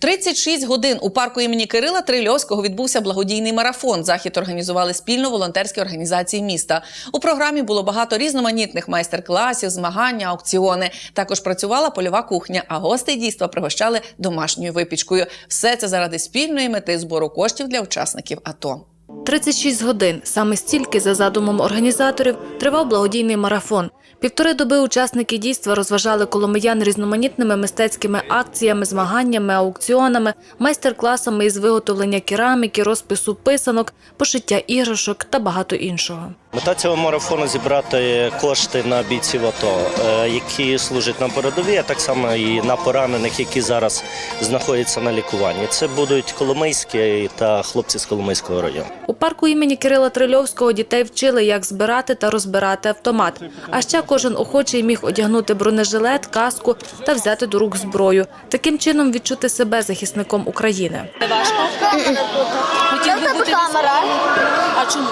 36 годин у парку імені Кирила Трильовського відбувся благодійний марафон. Захід організували спільно волонтерські організації міста. У програмі було багато різноманітних майстер-класів, змагання, аукціони. Також працювала польова кухня, а гостей дійства пригощали домашньою випічкою. Все це заради спільної мети збору коштів для учасників АТО. 36 годин. Саме стільки, за задумом організаторів, тривав благодійний марафон. Півтори доби учасники дійства розважали коломиян різноманітними мистецькими акціями, змаганнями, аукціонами, майстер-класами із виготовлення кераміки, розпису писанок, пошиття іграшок та багато іншого. Мета цього марафону зібрати кошти на бійців АТО, е, які служать на передовій, а так само і на поранених, які зараз знаходяться на лікуванні. Це будуть Коломийські та хлопці з Коломийського району. Парку імені Кирила Трильовського дітей вчили, як збирати та розбирати автомат. А ще кожен охочий міг одягнути бронежилет, каску та взяти до рук зброю. Таким чином відчути себе захисником України. Хотів би бути камера, А чому?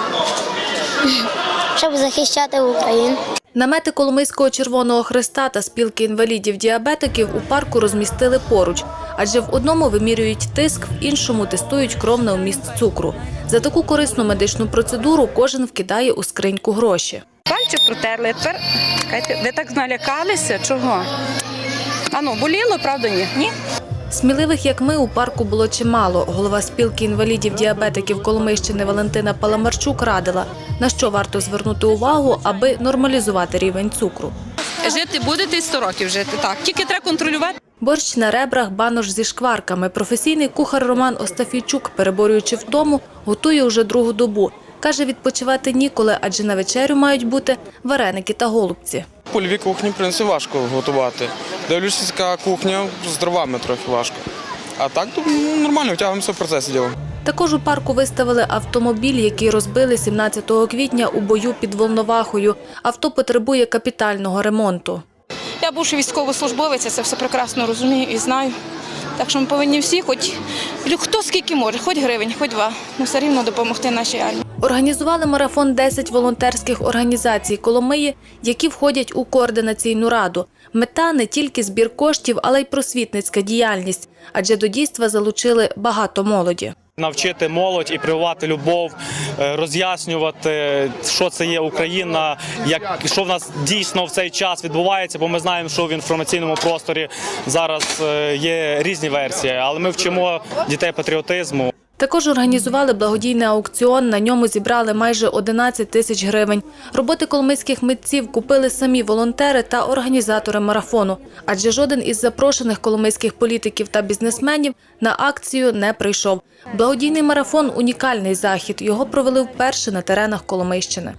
щоб захищати Україну. Намети Коломийського Червоного Христа та спілки інвалідів-діабетиків у парку розмістили поруч, адже в одному вимірюють тиск, в іншому тестують кров на вміст цукру. За таку корисну медичну процедуру кожен вкидає у скриньку гроші. Пальчик протерли. Тепер ви так налякалися? Чого? А ну, боліло, правда, ні? Ні? Сміливих, як ми, у парку було чимало. Голова спілки інвалідів-діабетиків Коломийщини Валентина Паламарчук радила, на що варто звернути увагу, аби нормалізувати рівень цукру. Жити будете 100 років жити. Так, тільки треба контролювати. Борщ на ребрах, банош зі шкварками. Професійний кухар Роман Остафійчук, переборюючи втому, готує уже другу добу. Каже, відпочивати ніколи, адже на вечерю мають бути вареники та голубці. Польові кухні, в принципі, важко готувати. Дивлюся, така кухня з дровами трохи важко. А так то, ну, нормально, втягуємося в процесі діло. Також у парку виставили автомобіль, який розбили 17 квітня у бою під Волновахою. Авто потребує капітального ремонту. Я бувши військовослужбовець, я це все прекрасно розумію і знаю. Так що ми повинні всі, хоч хто скільки може, хоч гривень, хоч два, ну все рівно допомогти нашій армії. Організували марафон 10 волонтерських організацій Коломиї, які входять у координаційну раду. Мета не тільки збір коштів, але й просвітницька діяльність, адже до дійства залучили багато молоді. Навчити молодь і прививати любов, е, роз'яснювати, що це є Україна, як що в нас дійсно в цей час відбувається, бо ми знаємо, що в інформаційному просторі зараз е, є різні версії, але ми вчимо дітей патріотизму. Також організували благодійний аукціон. На ньому зібрали майже 11 тисяч гривень. Роботи коломийських митців купили самі волонтери та організатори марафону, адже жоден із запрошених коломийських політиків та бізнесменів на акцію не прийшов. Благодійний марафон унікальний захід. Його провели вперше на теренах Коломийщини.